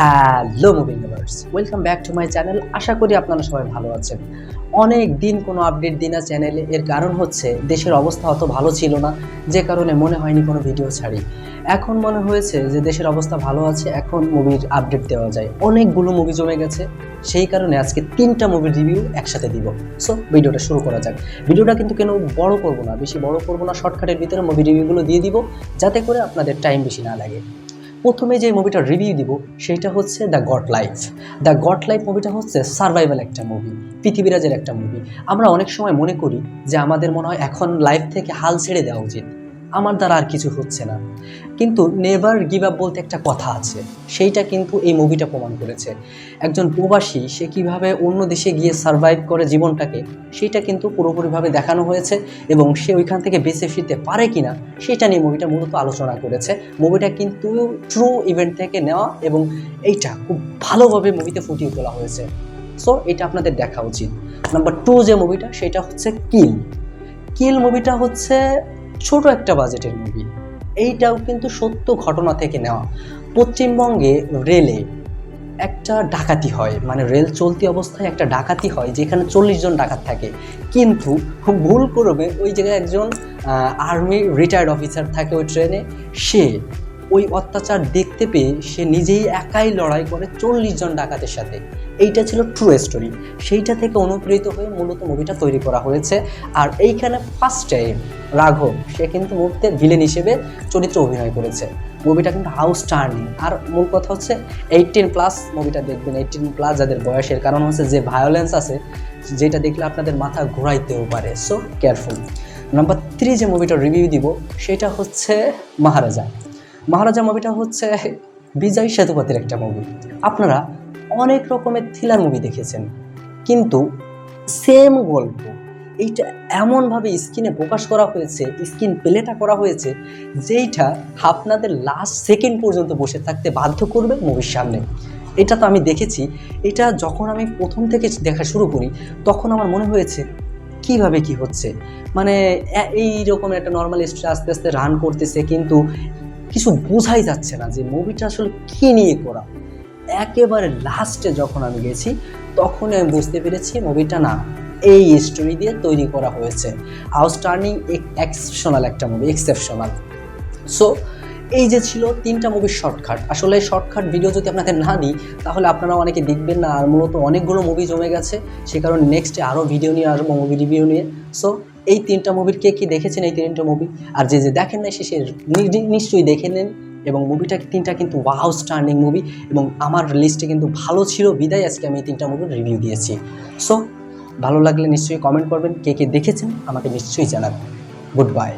Hello movie welcome back to my channel আশা করি আপনারা সবাই ভালো আছেন। অনেক দিন কোনো আপডেট দিই না চ্যানেলে এর কারণ হচ্ছে, দেশের অবস্থা অত ভালো ছিল না, যে কারণে মনে হয়নি কোনো ভিডিও ছাড়ি। এখন মনে হয়েছে যে, দেশের অবস্থা ভালো আছে, এখন মুভির আপডেট দেওয়া যায়। অনেকগুলো মুভি জমে গেছে, সেই কারণে আজকে তিনটা মুভির রিভিউ একসাথে দিব। সো ভিডিওটা শুরু করা যাক। ভিডিওটা কিন্তু কেন বড় করব না, বেশি বড় করব না শর্টকাটের ভিতরে মুভি রিভিউগুলো দিয়ে দিব, যাতে করে আপনাদের টাইম বেশি না লাগে। প্রথমে যে মুভিটা রিভিউ দিব সেটা হচ্ছে the god life the god life মুভিটা হচ্ছে সার্ভাইভাল একটা মুভি পৃথিবীরাজের একটা মুভি আমরা অনেক সময় মনে করি যে আমাদের মনে হয় এখন লাইফ থেকে হাল ছেড়ে দেওয়া উচিত। আমার দ্বারা আর কিছু হচ্ছে না। কিন্তু নেভার গিভ আপ বলতে একটা কথা আছে। সেইটা কিন্তু এই মুভিটা প্রমাণ করেছে। একজন প্রবাসী, সে কীভাবে অন্য দেশে গিয়ে সার্ভাইভ করে জীবনটাকে, সেটা কিন্তু পুরোপুরিভাবে দেখানো হয়েছে এবং সে ওইখান থেকে বেঁচে ফিরতে পারে কিনা, সেটা নিয়ে মুভিটা মূলত আলোচনা করেছে। মুভিটা কিন্তু ট্রু ইভেন্ট থেকে নেওয়া এবং এইটা খুব ভালোভাবে মুভিতে ফুটিয়ে তোলা হয়েছে। সো এটা আপনাদের দেখা উচিত। নাম্বার টু যে মুভিটা সেটা হচ্ছে কিল কিল মুভিটা হচ্ছে ছোট একটা বাজেটের মুভি এইটাও কিন্তু সত্য ঘটনা থেকে নেওয়া। পশ্চিমবঙ্গে রেলে একটা ডাকাতি হয়। মানে রেল চলতি অবস্থায় একটা ডাকাতি হয়, যেখানে চল্লিশ জন ডাকাত থাকে। কিন্তু খুব ভুল করবে ওই জায়গায় একজন আর্মি রিটায়ার্ড অফিসার থাকে ওই ট্রেনে সে ওই অত্যাচার দেখতে পেয়ে সে নিজেই একাই লড়াই করে চল্লিশ জন ডাকাতের সাথে। এইটা ছিল ট্রু স্টোরি সেইটা থেকে অনুপ্রেরিত হয়ে মূলত মুভিটা তৈরি করা হয়েছে। আর এইখানে ফার্স্ট টাইম রাঘব, সে কিন্তু মুভিতে ভিলেন হিসেবে চরিত্র অভিনয় করেছে। মুভিটা কিন্তু আউটস্ট্যান্ডিং আর মূল কথা হচ্ছে এইটিন প্লাস মুভিটা দেখবেন। এইটিন প্লাস যাদের বয়সের কারণ হচ্ছে যে ভায়োলেন্স আছে, যেটা দেখলে আপনাদের মাথা ঘোরাইতেও পারে। সো কেয়ারফুল নাম্বার থ্রি যে মুভিটা রিভিউ দিব, সেটা হচ্ছে মহারাজা। মহারাজা মুভিটা হচ্ছে বিজয় সেতুপতির একটা মুভি আপনারা অনেক রকমের থ্রিলার মুভি দেখেছেন, কিন্তু সেম গল্প, এইটা এমনভাবে স্ক্রিনে প্রকাশ করা হয়েছে স্ক্রিন প্লেটা করা হয়েছে, যেইটা আপনাদের লাস্ট সেকেন্ড পর্যন্ত বসে থাকতে বাধ্য করবে মুভির সামনে। এটা তো আমি দেখেছি, এটা যখন আমি প্রথম থেকে দেখা শুরু করি, তখন আমার মনে হয়েছে, কীভাবে কি হচ্ছে? মানে এই রকম একটা নর্মাল স্টোরি আস্তে আস্তে রান করতেছে, কিন্তু কিছু বোঝাই যাচ্ছে না যে মুভিটা আসলে কী নিয়ে করা। একেবারে লাস্টে যখন আমি গেছি তখন আমি বুঝতে পেরেছি মুভিটা না, এই স্টোরি দিয়ে তৈরি করা হয়েছে। আউটস্ট্যান্ডিং এক্সেপশনাল একটা মুভি এক্সেপশনাল সো এই যে ছিল তিনটা মুভির শর্টকাট আসলে শর্টকাট ভিডিও যদি আপনাদের না দিই তাহলে আপনারা অনেকে দেখবেন না, আর মূলত অনেকগুলো মুভি জমে গেছে। সে কারণে নেক্সটে আরও ভিডিও নিয়ে আসব মুভি রিভিউ নিয়ে। সো এই তিনটা মুভির কে কি দেখেছেন এই তিনটা মুভি আর যে যে দেখেন নাই, সে সে নিশ্চয়ই দেখে নেন। এবং মুভিটা তিনটা কিন্তু ওয়াও স্টার্নিং মুভি এবং আমার লিস্টে কিন্তু ভালো ছিল, বিদায়। আজকে আমি এই তিনটা মুভির রিভিউ দিয়েছি। সো ভালো লাগলে নিশ্চয়ই কমেন্ট করবেন, কে কে দেখেছেন? আমাকে নিশ্চয়ই জানাবেন। Good bye